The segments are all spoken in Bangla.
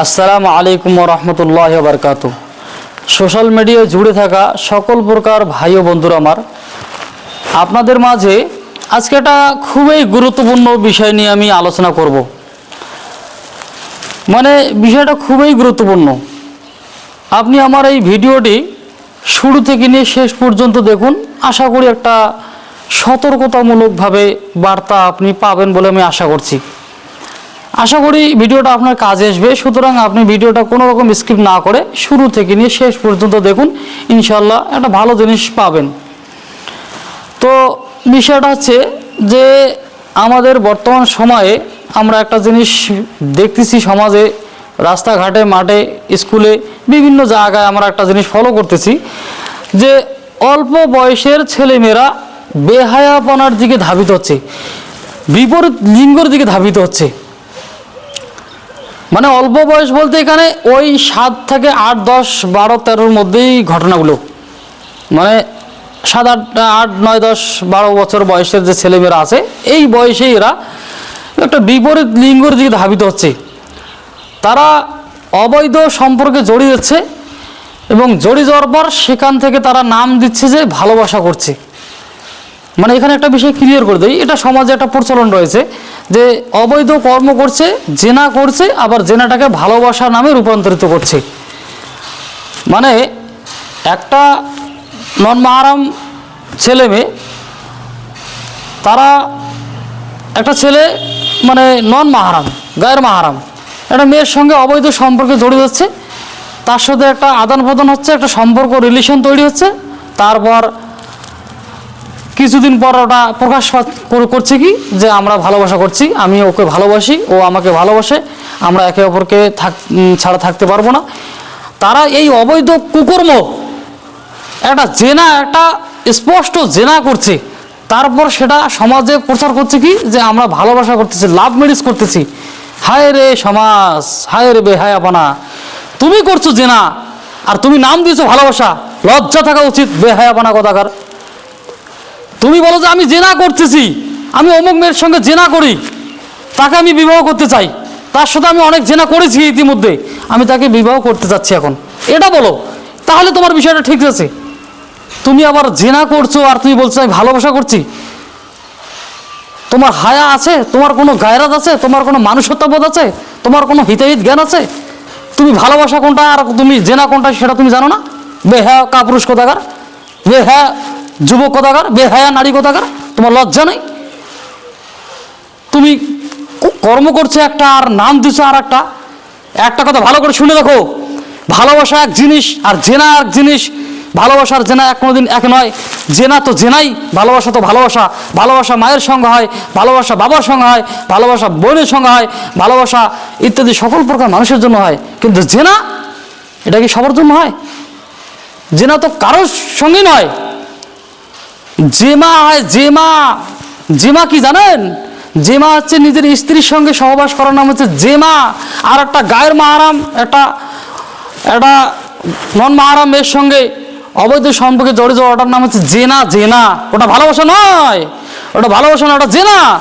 আসসালামু আলাইকুম রহমতুল্লাহ বারকাত। সোশ্যাল মিডিয়ায় জুড়ে থাকা সকল প্রকার ভাই ও বন্ধুরা আমার, আপনাদের মাঝে আজকে একটা খুবই গুরুত্বপূর্ণ বিষয় নিয়ে আমি আলোচনা করব। মানে বিষয়টা খুবই গুরুত্বপূর্ণ। আপনি আমার এই ভিডিওটি শুরু থেকে নিয়ে শেষ পর্যন্ত দেখুন, আশা করি একটা সতর্কতামূলকভাবে বার্তা আপনি পাবেন বলে আমি আশা করছি। আশা করি ভিডিওটা আপনার কাজে আসবে। সুতরাং আপনি ভিডিওটা কোনো রকম স্কিপ না করে শুরু থেকে নিয়ে শেষ পর্যন্ত দেখুন। ইনশাল্লাহ একটা ভালো জিনিস পাবেন। তো বিষয়টা হচ্ছে যে আমাদের বর্তমান সময়ে আমরা একটা জিনিস দেখতেছি সমাজে, রাস্তাঘাটে, মাঠে, স্কুলে, বিভিন্ন জায়গায় আমরা একটা জিনিস ফলো করতেছি যে অল্প বয়সের ছেলেমেয়েরা বেহায়াপনার দিকে ধাবিত হচ্ছে, বিপরীত লিঙ্গর দিকে ধাবিত হচ্ছে। মানে অল্প বয়স বলতে এখানে ওই সাত থেকে আট, দশ, বারো, তেরোর মধ্যেই ঘটনাগুলো। মানে সাত, আট আট, নয়, দশ, বারো বছর বয়সের যে ছেলেমেয়েরা আছে, এই বয়সেই এরা একটা বিপরীত লিঙ্গর দিকে ধাবিত হচ্ছে। তারা অবৈধ সম্পর্কে জড়িয়ে যাচ্ছে এবং জড়িয়ে যাওয়ার পর সেখান থেকে তারা নাম দিচ্ছে যে ভালোবাসা করছে। মানে এখানে একটা বিষয় ক্লিয়ার করে দেয় এটা সমাজে একটা প্রচলন রয়েছে। যে অবৈধ কর্ম করছে, জেনা করছে, আবার জেনাটাকে ভালোবাসা নামে রূপান্তরিত করছে। মানে একটা নন মাহারাম ছেলে মেয়ে, তারা একটা ছেলে মানে নন মাহারাম গায়ের মাহারাম একটা মেয়ের সঙ্গে অবৈধ সম্পর্কে জড়িয়ে যাচ্ছে তার সাথে একটা আদান প্রদান হচ্ছে, একটা সম্পর্ক, রিলেশন তৈরি হচ্ছে, তারপর কিছুদিন পর ওটা প্রকাশ করছে কি? যে আমরা ভালোবাসা করছি, আমি ওকে ভালোবাসি, ও আমাকে ভালোবাসে, আমরা একে অপরকে থাক ছাড়া থাকতে পারব না। তারা এই অবৈধ কুকর্ম একটা জেনা, একটা স্পষ্ট জেনা করছে। তারপর সেটা সমাজে প্রচার করছে কি? যে আমরা ভালোবাসা করতেছি, লাভ ম্যারেজ করতেছি। হায় রে সমাজ, হায় রে বেহায়াপনা তুমি করছ জেনা, আর তুমি নাম দিয়েছ ভালোবাসা। লজ্জা থাকা উচিত বেহায়াপনা কথাকার। তুমি বলো যে আমি জেনা করতেছি। আমি অমুক মেয়ের সঙ্গে জেনা করি। তাকে আমি বিবাহ করতে চাই। তার সাথে আমি অনেক জেনা করেছি ইতিমধ্যে। আমি তাকে বিবাহ করতে চাচ্ছি এখন। এটা বলো। তাহলে তোমার বিষয়টা ঠিক আছে। তুমি আবার জেনা করছ আর তুমি বলছো আমি ভালোবাসা করছি। তোমার হায়া আছে? তোমার কোনো গায়রাত আছে? তোমার কোনো মানুষত্ববোধ আছে? তোমার কোনো হিতাহিত জ্ঞান আছে? তুমি ভালোবাসা কোনটা আর তুমি জেনা কোনটা সেটা তুমি জানো না? বে বেহায়া কাপুরুষ কোথাকার? বেহায়া যুবক কোথাকার, বেহায়া নারী কোথাকার, তোমার লজ্জা নেই? তুমি কর্ম করছ একটা আর নাম দিছো আর একটা একটা কথা ভালো করে শুনে দেখো। ভালোবাসা এক জিনিস আর জেনা এক জিনিস। ভালোবাসার জেনা এক কোনোদিন এক নয়। জেনা তো জেনাই, ভালোবাসা তো ভালোবাসা। ভালোবাসা মায়ের সঙ্গে হয়, ভালোবাসা বাবার সঙ্গে হয়, ভালোবাসা বোনের সঙ্গে হয়, ভালোবাসা ইত্যাদি সকল প্রকার মানুষের জন্য হয়। কিন্তু জেনা, এটা কি সবার জন্য হয়? জেনা তো কারোর সঙ্গে নয়। জেমা হয়, জেমা। জেমা কি জানেন? জেমা হচ্ছে নিজের স্ত্রীর সঙ্গে সহবাস করার নাম হচ্ছে জেমা। আর একটা গায়ের মাহারাম, একটা একটা নন মাহারাম এর সঙ্গে অবৈধ সম্পর্কে জড়িত ওটার নাম হচ্ছে জেনা জেনা। ওটা ভালোবাসা নয়। ওটা ভালোবাসা না ওটা জেনা।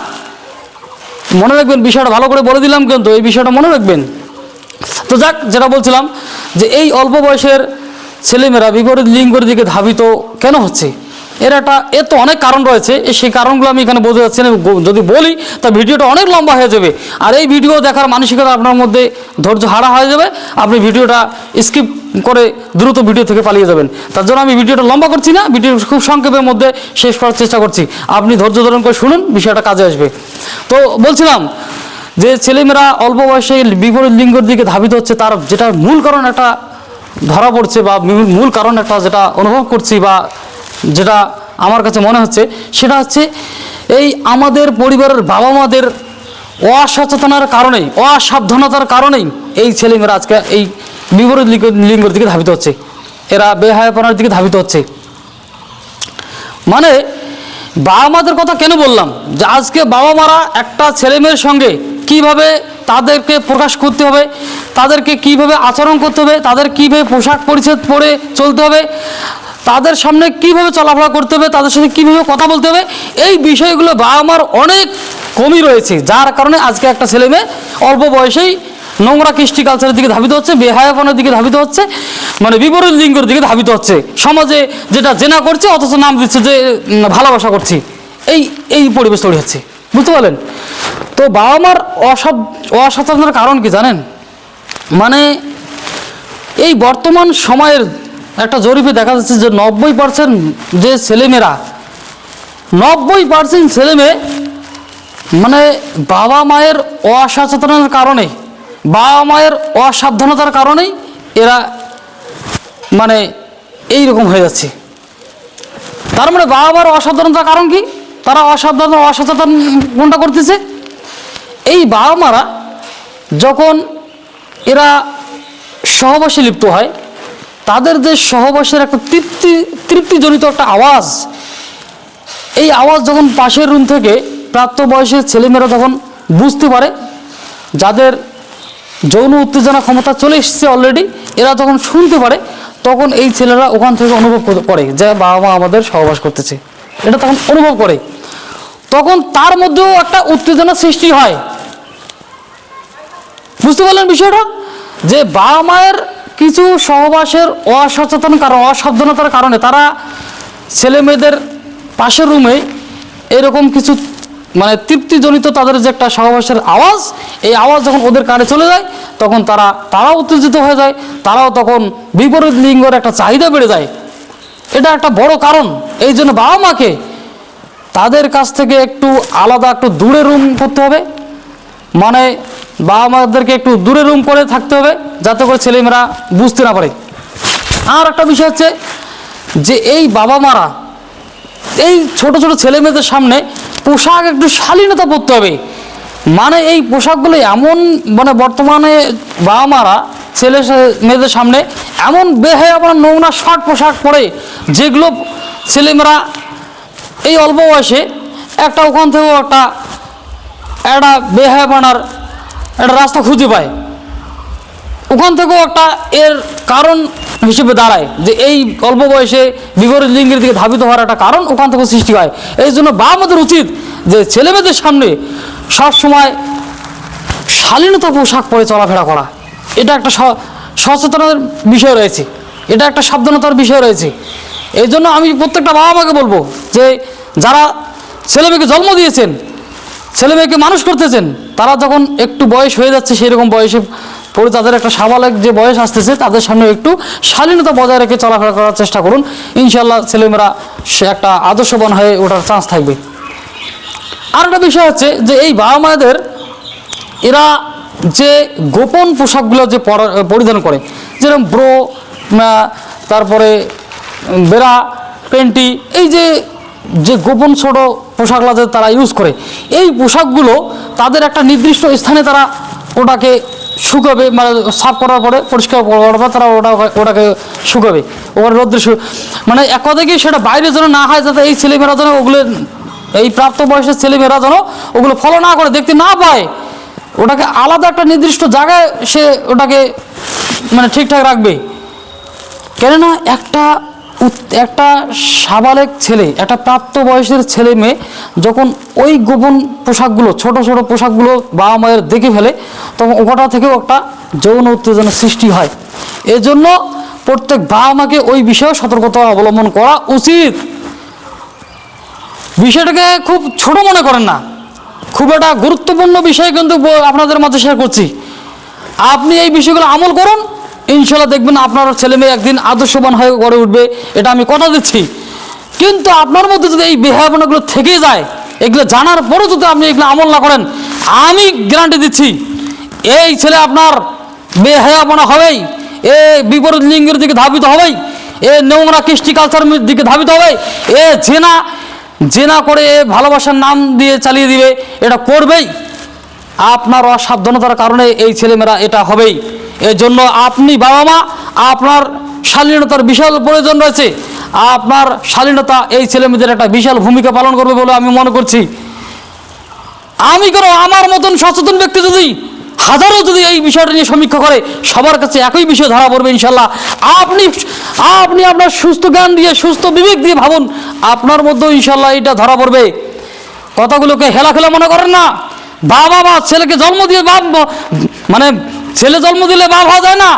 মনে রাখবেন, বিষয়টা ভালো করে বলে দিলাম কিন্তু এই বিষয়টা মনে রাখবেন। তো যাক, যেটা বলছিলাম যে এই অল্প বয়সের ছেলেমেয়েরা বিপরীত লিঙ্গের দিকে ধাবিত কেন হচ্ছে? এর একটা এর তো অনেক কারণ রয়েছে সেই কারণগুলো আমি এখানে বোঝা যাচ্ছে না। যদি বলি, তা ভিডিওটা অনেক লম্বা হয়ে যাবে। আর এই ভিডিও দেখার মানসিকতা আপনার মধ্যে ধৈর্য হারা হয়ে যাবে। আপনি ভিডিওটা স্কিপ করে দ্রুত ভিডিও থেকে পালিয়ে যাবেন। তার জন্য আমি ভিডিওটা লম্বা করছি না, ভিডিও খুব সংক্ষেপের মধ্যে শেষ করার চেষ্টা করছি। আপনি ধৈর্য ধারণ করে শুনুন, বিষয়টা কাজে আসবে। তো বলছিলাম যে ছেলেমেয়েরা অল্প বয়সে বিপরীত লিঙ্গের দিকে ধাবিত হচ্ছে, তার যেটা মূল কারণ একটা ধরা পড়ছে বা মূল কারণ একটা যেটা অনুভব করছি বা যেটা আমার কাছে মনে হচ্ছে, সেটা হচ্ছে এই আমাদের পরিবারের বাবা মাদের অসচেতনার কারণেই, অসাবধানতার কারণেই এই ছেলেমেয়েরা আজকে এই বিপরীত লিঙ্গ- লিঙ্গের দিকে ধাবিত হচ্ছে। এরা বেহায়াপনার দিকে ধাবিত হচ্ছে। মানে বাবা মাদের কথা কেন বললাম? যে আজকে বাবা মারা একটা ছেলে মেয়ের সঙ্গে কীভাবে তাদেরকে প্রকাশ করতে হবে, তাদেরকে কীভাবে আচরণ করতে হবে, তাদের কীভাবে পোশাক পরিচ্ছদ পরে চলতে হবে তাদের সামনে কীভাবে চলাফেরা করতে হবে, তাদের সাথে কীভাবে কথা বলতে হবে, এই বিষয়গুলো বাবা মার অনেক কমই রয়েছে, যার কারণে আজকে একটা ছেলে মেয়ে অল্প বয়সেই নোংরা কৃষ্টি কালচারের দিকে ধাবিত হচ্ছে, বেহায়াপনের দিকে ধাবিত হচ্ছে মানে বিপরীত লিঙ্গের দিকে ধাবিত হচ্ছে, সমাজে যেটা জেনা করছে, অথচ নাম দিচ্ছে যে ভালোবাসা করছি, এই এই পরিবেশ তৈরি হচ্ছে, বুঝতে পারলেন? তো বাবা মার অসাব অসচেতনতার কারণ কি জানেন? মানে এই বর্তমান সময়ের একটা জরিপে দেখা যাচ্ছে যে নব্বই পার্সেন্ট যে ছেলেমেয়েরা, নব্বই পার্সেন্ট ছেলেমেয়ে মানে বাবা মায়ের অসচেতনার কারণে, বাবা মায়ের অসাবধানতার কারণেই এরা মানে এই রকম হয়ে যাচ্ছে। তার মানে বাবা মার অসাবধানতার কারণ কি? তারা অসাবধান, অসচেতন কোনটা করতেছে? এই বাবা মারা যখন এরা সহবাসে লিপ্ত হয় তাদের যে সহবাসের একটা তৃপ্তি, তৃপ্তিজনিত একটা আওয়াজ, এই আওয়াজ যখন পাশের রুম থেকে প্রাপ্তবয়সের ছেলেমেয়েরা যখন বুঝতে পারে, যাদের যৌন উত্তেজনা ক্ষমতা চলে এসছে অলরেডি এরা যখন শুনতে পারে, তখন এই ছেলেরা ওখান থেকে অনুভব করে যে বাবা মা আমাদের সহবাস করতেছে। এটা তখন অনুভব করে। তখন তার মধ্যেও একটা উত্তেজনা সৃষ্টি হয়। বুঝতে পারলেন বিষয়টা? যে বাবা মায়ের কিছু সহবাসের অসচেতন কারণ, অসাবধানতার কারণে তারা ছেলে মেয়েদের পাশের রুমে এরকম কিছু মানে তৃপ্তিজনিত তাদের যে একটা সহবাসের আওয়াজ, এই আওয়াজ যখন ওদের কানে চলে যায়, তখন তারা, তারাও উত্তেজিত হয়ে যায়, তারাও তখন বিপরীত লিঙ্গের একটা চাহিদা বেড়ে যায়। এটা একটা বড় কারণ। এই জন্য বাবা মাকে তাদের কাছ থেকে একটু আলাদা, একটু দূরে রুম করতে হবে। মানে বাবা মাদেরকে একটু দূরে রুম করে থাকতে হবে, যাতে করে ছেলেমেয়েরা বুঝতে না পারে। আর একটা বিষয় হচ্ছে যে এই বাবা মারা এই ছোট ছোট ছেলে মেয়েদের সামনে পোশাক একটু শালীনতা পরতে হবে। মানে এই পোশাকগুলো এমন মানে বর্তমানে বাবা মারা ছেলে মেয়েদের সামনে এমন বেহায় আপনার নোংরা শর্ট পোশাক পরে, যেগুলো ছেলেমেয়েরা এই অল্প বয়সে একটা ওখান থেকেও একটা একটা বেহায় বানার একটা রাস্তা খুঁজে পায়। ওখান থেকেও একটা এর কারণ হিসেবে দাঁড়ায় যে এই অল্প বয়সে বিপরীত লিঙ্গের দিকে ধাবিত হওয়ার একটা কারণ ওখান থেকেও সৃষ্টি হয়। এই জন্য বাবা মাদের উচিত যে ছেলেমেয়েদের সামনে সবসময় শালীনতা পোশাক পরে চলাফেরা করা। এটা একটা স- সচেতনতার বিষয় রয়েছে। এটা একটা সাবধানতার বিষয় রয়েছে। এই জন্য আমি প্রত্যেকটা বাবা মাকে বলব যে যারা ছেলেমেয়েকে জন্ম দিয়েছেন ছেলে মেয়েকে মানুষ করতেছেন, তারা যখন একটু বয়স হয়ে যাচ্ছে সেই রকম বয়সে পরে তাদের একটা সাবালক যে বয়স আসতেছে, তাদের সামনে একটু শালীনতা বজায় রেখে চলাফেরা করার চেষ্টা করুন। ইনশাল্লাহ ছেলেমেয়েরা সে একটা আদর্শবান হয়ে ওঠার চান্স থাকবে। আর একটা বিষয় হচ্ছে যে এই বাবা মায়েদের, এরা যে গোপন পোশাকগুলো যে পরা- পরিধান করে, যেরকম ব্রো তারপরে, বেড়া পেন্টি এই যে যে গোপন ছোট পোশাকগুলো তারা ইউজ করে, এই পোশাকগুলো তাদের একটা নির্দিষ্ট স্থানে তারা ওটাকে শুকাবে মানে সাফ করার পরে, পরিষ্কার করার পর তারা ওটা ওটাকে শুকাবে ওখানে রোদ্রে মানে এক কথা কি সেটা বাইরে যেন না হয়, যাতে এই ছেলেমেয়েরা যেন ওগুলো, এই প্রাপ্তবয়সের ছেলেমেয়েরা যেন ওগুলো ফলো না করে, দেখতে না পায়, ওটাকে আলাদা একটা নির্দিষ্ট জায়গায় সে ওটাকে মানে ঠিকঠাক রাখবে। কেননা একটা একটা সাবালেক ছেলে, একটা প্রাপ্ত বয়সের ছেলে মেয়ে যখন ওই গোপন পোশাকগুলো, ছোট ছোট পোশাকগুলো বাবা মায়ের দেখে ফেলে, তখন ওটা থেকেও একটা যৌন উত্তেজনা সৃষ্টি হয়। এজন্য প্রত্যেক বাবা মাকে ওই বিষয়ে সতর্কতা অবলম্বন করা উচিত। বিষয়টাকে খুব ছোট মনে করেন না। খুব একটা গুরুত্বপূর্ণ বিষয় কিন্তু আপনাদের মাঝে শেয়ার করছি। আপনি এই বিষয়গুলো আমল করুন ইনশাল্লাহ দেখবেন আপনার ছেলে মেয়ে একদিন আদর্শবান হয়ে গড়ে উঠবে, এটা আমি কথা দিচ্ছি। কিন্তু আপনার মধ্যে যদি এই বেহায়াপনাগুলো থেকে যায়, এগুলো জানার পরেও যদি আপনি এগুলো আমল না করেন, আমি গ্যারান্টি দিচ্ছি, এই ছেলে আপনার বেহায়াপনা হবেই, এ বিপরীত লিঙ্গের দিকে ধাবিত হবেই, এ নোংরা কৃষ্টি কালচারের দিকে ধাবিত হবে এ জেনা জেনা করে এ ভালোবাসার নাম দিয়ে চালিয়ে দিবে, এটা করবেই। আপনার অসাবধানতার কারণে এই ছেলেমেয়েরা এটা হবেই। এর জন্য আপনি বাবা মা, আপনার শালীনতার বিশাল প্রয়োজন রয়েছে। আপনার শালীনতা এই ছেলেমেয়েদের একটা বিশাল ভূমিকা পালন করবে বলে আমি মনে করছি। আমি কেন আমার মতন সচেতন ব্যক্তি যদি, হাজারো যদি এই বিষয়টা নিয়ে সমীক্ষা করে, সবার কাছে একই বিষয় ধরা পড়বে ইনশাল্লাহ আপনি আপনি আপনার সুস্থ জ্ঞান দিয়ে, সুস্থ বিবেক দিয়ে ভাবুন, আপনার মধ্যেও ইনশাল্লাহ এটা ধরা পড়বে। কথাগুলোকে হেলা খেলা মনে করেন না। বাবা মা ছেলেকে জন্ম দিয়ে বাপ মানে ছেলে জন্ম দিলে বাপ হওয়া যায় না,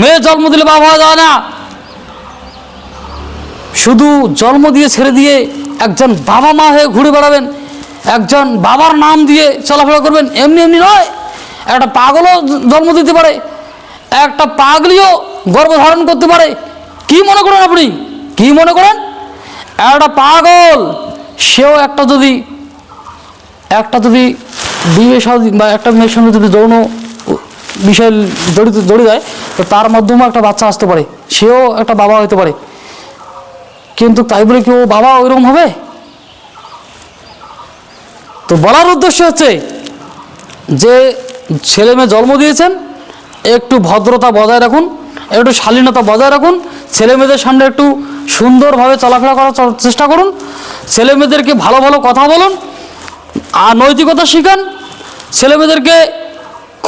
মেয়ে জন্ম দিলে বাপ হওয়া যায় না। শুধু জন্ম দিয়ে ছেড়ে দিয়ে একজন বাবা মা হয়ে ঘুরে বেড়াবেন, একজন বাবার নাম দিয়ে চলাফেরা করবেন, এমনি এমনি নয়। একটা পাগলও জন্ম দিতে পারে, একটা পাগলিও গর্ভধারণ করতে পারে। কি মনে করেন আপনি? কি মনে করেন? একটা পাগল, সেও একটা যদি একটা যদি বিয়ে বা একটা মেয়ের সঙ্গে যদি যৌন বিষয় জড়িত জড়িয়ে যায় তো তার মাধ্যমে একটা বাচ্চা আসতে পারে। সেও একটা বাবা হতে পারে। কিন্তু তাই বলে কি ও বাবা ওইরকম হবে? তো বলার উদ্দেশ্য হচ্ছে যে, ছেলে মেয়ে জন্ম দিয়েছেন, একটু ভদ্রতা বজায় রাখুন, একটু শালীনতা বজায় রাখুন, ছেলে মেয়েদের সামনে একটু সুন্দরভাবে চলাফেরা করার চেষ্টা করুন, ছেলে মেয়েদেরকে ভালো ভালো কথা বলুন, আর নৈতিকতা শিখান, ছেলে মেয়েদেরকে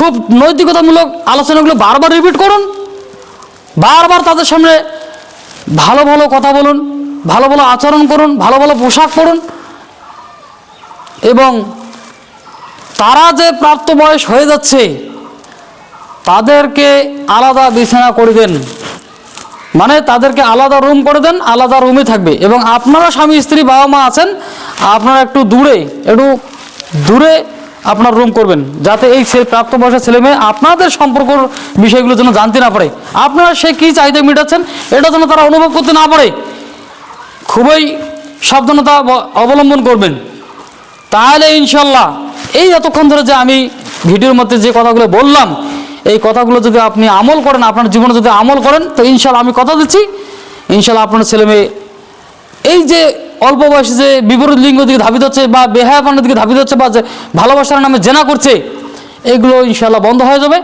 খুব নৈতিকতামূলক আলোচনাগুলো বারবার রিপিট করুন। বারবার তাদের সামনে ভালো ভালো কথা বলুন, ভালো ভালো আচরণ করুন, ভালো ভালো পোশাক পরুন এবং তারা যে প্রাপ্ত বয়স হয়ে যাচ্ছে, তাদেরকে আলাদা বিছানা করে দেন। মানে তাদেরকে আলাদা রুম করে দেন, আলাদা রুমে থাকবে। এবং আপনারা স্বামী, স্ত্রী বাবা মা আছেন, আপনারা একটু দূরে একটু দূরে আপনার রুম করবেন। যাতে এই প্রাপ্তবয়স্ক ছেলে মেয়ে আপনাদের সম্পর্ক বিষয়গুলো যেন জানতে না পারে। আপনারা সে কী চাহিদা মেটাচ্ছেন, এটা যেন তারা অনুভব করতে না পারে। খুবই সাবধানতা অবলম্বন করবেন। তাহলে ইনশাল্লাহ এই এতক্ষণ ধরে যে আমি ভিডিওর মধ্যে যে কথাগুলো বললাম, এই কথাগুলো যদি আপনি আমল করেন, আপনার জীবনে যদি আমল করেন, তো ইনশাল্লাহ আমি কথা দিচ্ছি। ইনশাল্লাহ আপনার ছেলে মেয়ে এই যে অল্প বয়সে যে বিপরীত লিঙ্গ দিকে ধাবিত হচ্ছে বা বেহায়াপনের দিকে ধাবিত হচ্ছে বা যে ভালোবাসার নামে জেনা করছে, এগুলো ইনশাল্লাহ বন্ধ হয়ে যাবে।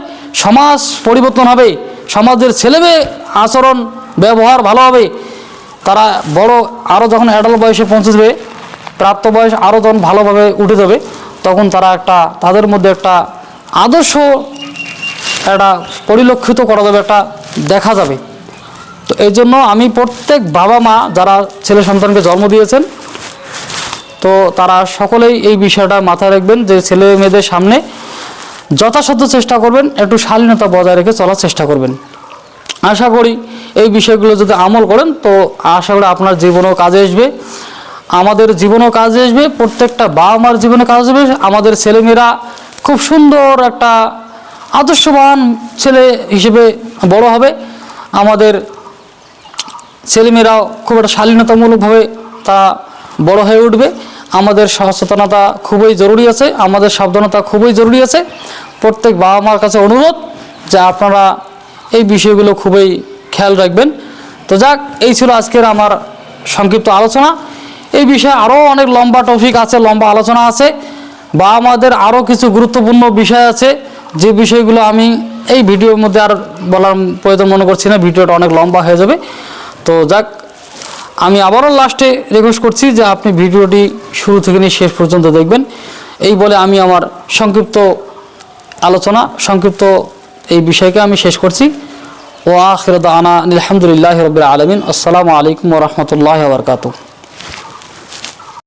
সমাজ পরিবর্তন হবে, সমাজের ছেলে মেয়ে আচরণ, ব্যবহার ভালো হবে। তারা বড় আরও যখন অ্যাডাল্ট বয়সে পৌঁছে যাবে প্রাপ্ত বয়স আরও যখন ভালোভাবে উঠে যাবে, তখন তারা একটা, তাদের মধ্যে একটা আদর্শ, একটা পরিলক্ষিত করা যাবে, একটা দেখা যাবে। তো এই জন্য আমি প্রত্যেক বাবা মা যারা ছেলে সন্তানকে জন্ম দিয়েছেন, তো তারা সকলেই এই বিষয়টা মাথায় রাখবেন যে ছেলে মেয়েদের সামনে যথাসাধ্য চেষ্টা করবেন, একটু শালীনতা বজায় রেখে চলার চেষ্টা করবেন। আশা করি এই বিষয়গুলো যদি আমল করেন, তো আশা করি আপনার জীবনেও কাজে আসবে। আমাদের জীবনেও কাজে আসবে, প্রত্যেকটা বাবা মার জীবনে কাজে আসবে। আমাদের ছেলেমেয়েরা খুব সুন্দর একটা আদর্শবান ছেলে হিসেবে বড় হবে। আমাদের ছেলেমেয়েরাও খুব একটা শালীনতামূলকভাবে তা বড় হয়ে উঠবে। আমাদের সচেতনতা খুবই জরুরি আছে, আমাদের সাবধানতা খুবই জরুরি আছে। প্রত্যেক বাবা মার কাছে অনুরোধ যে আপনারা এই বিষয়গুলো খুবই খেয়াল রাখবেন। তো যাক, এই ছিল আজকের আমার সংক্ষিপ্ত আলোচনা। এই বিষয়ে আরও অনেক লম্বা টপিক আছে, লম্বা আলোচনা আছে। বা আমাদের আরও কিছু গুরুত্বপূর্ণ বিষয় আছে। যে বিষয়গুলো আমি এই ভিডিওর মধ্যে আর বলার প্রয়োজন মনে করছি না, ভিডিওটা অনেক লম্বা হয়ে যাবে। তো যাক, আমি আবারও লাস্টে রিকোয়েস্ট করছি যে আপনি ভিডিওটি শুরু থেকে নিয়ে শেষ পর্যন্ত দেখবেন। এই বলে আমি আমার সংক্ষিপ্ত আলোচনা, সংক্ষিপ্ত এই বিষয়কে আমি শেষ করছি। ও আখিরদ আনা আলহামদুলিল্লাহ রবিল আলমিন। আসসালামু আলাইকুম রহমতুল্লাহ বরকাতু